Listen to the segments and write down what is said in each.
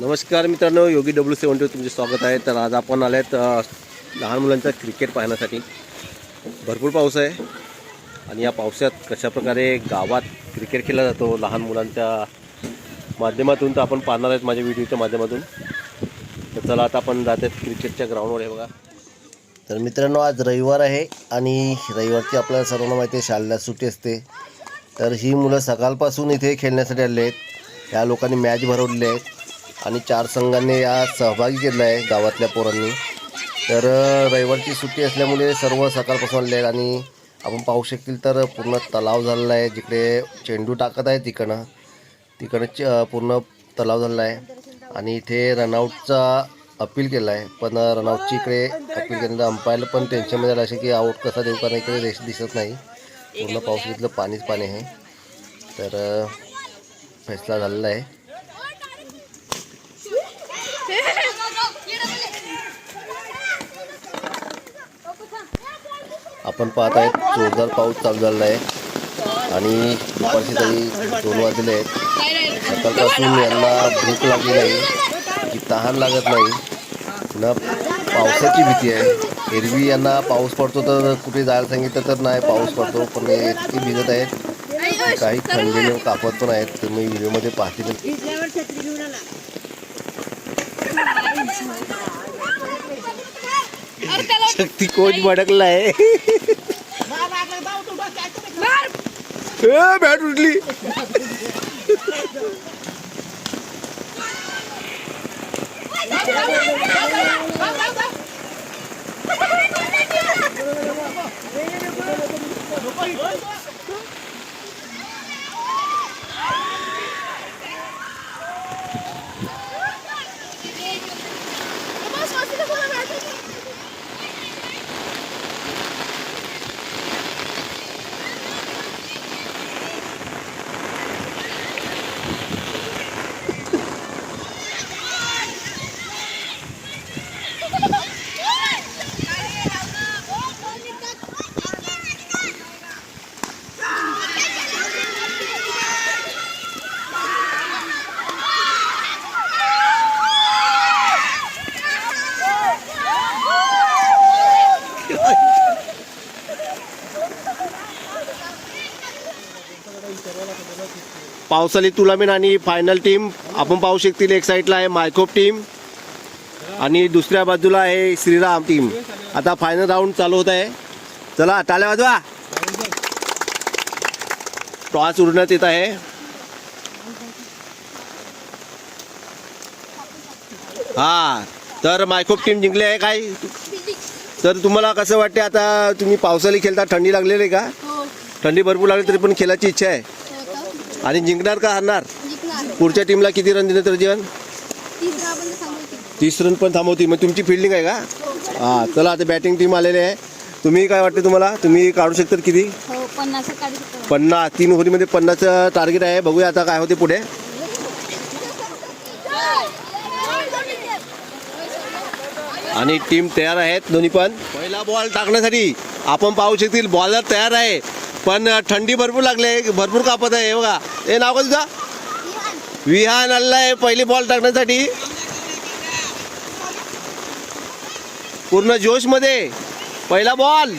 नमस्कार मित्रांनो योगी W seven to तुमचे स्वागत आहे. तर आज आपण आल्यात आहेत लहान मुलांचा क्रिकेट पाहण्यासाठी. भरपूर पाऊस आहे आणि या पावसात कशाप्रकारे गावात क्रिकेट खेळला जातो लहान मुलांच्या माध्यमातून तर आपण पाहणार आहेत माझ्या व्हिडिओच्या माध्यमातून. तर चला आता आपण जात आहेत क्रिकेटच्या ग्राउंडवर आहे बघा. तर मित्रांनो आज रविवार आहे आणि रविवारची आपल्याला सर्वांना माहिती आहे शाळेला सुट्टी असते. तर ही मुलं सकाळपासून इथे खेळण्यासाठी आले आहेत. ह्या लोकांनी मॅच भरवलेली आहेत. आणि चार संघांनी या सहभागी केलं आहे गावातल्या पोरांनी. तर रविवारची सुट्टी असल्यामुळे सर्व सकाळपासून आले आहेत आणि आपण पाहू शकतील तर पूर्ण तलाव झालेला आहे. जिकडे चेंडू टाकत आहे तिकडं तिकडं च पूर्ण तलाव झालेला आहे. आणि इथे रनआउटचा अपील केला आहे. पण रनआउटची इकडे अपील केलेलं अंपायरला पण टेन्शनमध्ये आलं असे की आऊट कसा देऊ कारण इकडे रेस दिसत नाही. पूर्ण पाऊस घेतलं पाणीच पाणी आहे. तर फैसला झालेला आहे. आपण पाहत आहेत जोरदार पाऊस चालू झालेला आहे. आणि दुपारचे तरी दोन वाजले आहेत. सकाळपासून यांना भूक लागली नाही की तहान लागत नाही. ना पावसाची भीती आहे. एरवी यांना पाऊस पडतो तर कुठे जायला सांगितलं तर नाही पाऊस पडतो. पण इतकी भिजत आहेत. काही थंडीने कापत पण आहेत. तुम्ही व्हिडिओमध्ये पाहतील शक्ती कोच भडकला आहे बॅट उठली पावसाळी टुर्नामेंट आणि फायनल टीम आपण पाहू शकतील एक साईडला आहे मायकोप टीम आणि दुसऱ्या बाजूला आहे श्रीराम टीम आता फायनल राऊंड चालू होत आहे. चला टाळ्या वाजवा. टॉस उडण्यात येत आहे. हा तर मायकोप टीम जिंकली आहे काय तर तुम्हाला कसं वाटते आता तुम्ही पावसाळी खेळता थंडी लागलेली आहे का? थंडी भरपूर लागली तरी पण खेळायची इच्छा आहे. आणि जिंकणार का हारणार? पुढच्या टीमला किती रन दिले तर जीवन? तीस रन पण थांबवती मग तुमची फिल्डिंग आहे का? हा चला आता बॅटिंग टीम आलेली आहे. तुम्ही काय वाटते तुम्हाला? तुम्ही काढू शकता किती? हो पन्नास पन्नास. तीन ओव्हरीमध्ये पन्नासचं टार्गेट आहे. बघूया आता काय होते पुढे. आणि टीम तयार आहेत दोन्ही पण. पहिला बॉल टाकण्यासाठी आपण पाहू शकतील. बॉलर तयार आहे. पण थंडी भरपूर लागले भरपूर कापत आहे. हे बघा हे नाव का तुझा? विहान आलेला आहे पहिली बॉल टाकण्यासाठी. पूर्ण जोशमध्ये. पहिला बॉल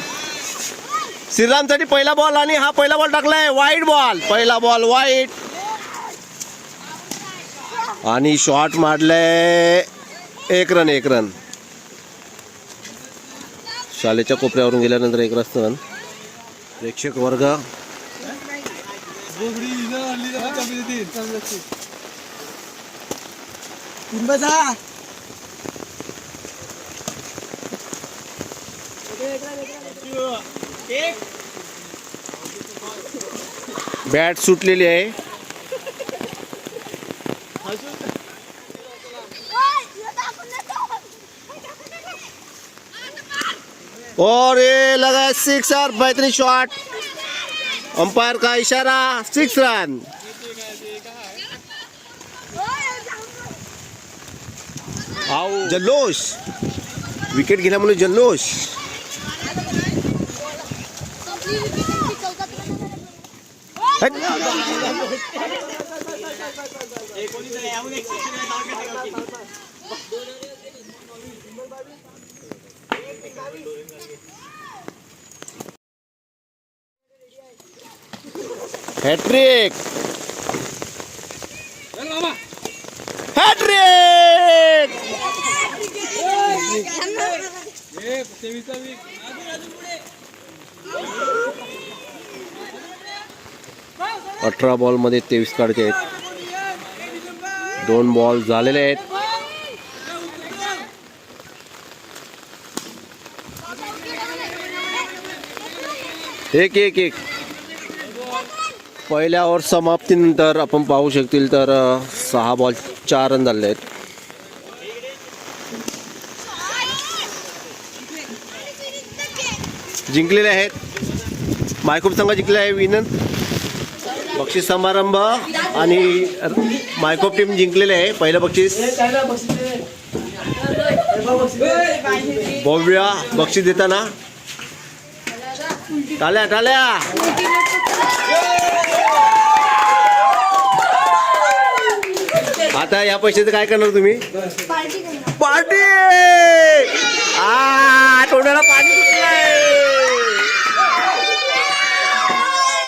श्रीरामसाठी पहिला बॉल आणि हा पहिला बॉल टाकलाय. वाईट बॉल पहिला बॉल वाईट आणि शॉट मारलाय. एक रन एक रन शालेच्या कोपऱ्यावरून गेल्यानंतर एक रन रन प्रेक्षक वर्ग. बॅट सुटलेली आहे. और ये लगा सिक्स और बेहतरीन शॉट अंपायर का इशारा सिक्स रन आओ जल्लोश विकेट गेला म्हणून जल्लोष. एकोणीस हॅट्रिक हॅट्रिक अठरा बॉलमध्ये तेवीस काढचे आहेत. दोन बॉल झालेले आहेत. एक एक एक. पहिल्या ओव्हर समाप्तीनंतर आपण पाहू शकतील तर सहा बॉल चार रन झाले आहेत. जिंकलेले आहेत. मायकूप संघ जिंकले आहे विनन बक्षीस समारंभ आणि मायकोप टीम जिंकलेले आहे. पहिलं बक्षीस. भव्या बक्षीस देताना. टाल्या टाल्या. आता या पैशाचं काय करणार तुम्ही? पार्टी आ तोंडाला पाणी सुटलंय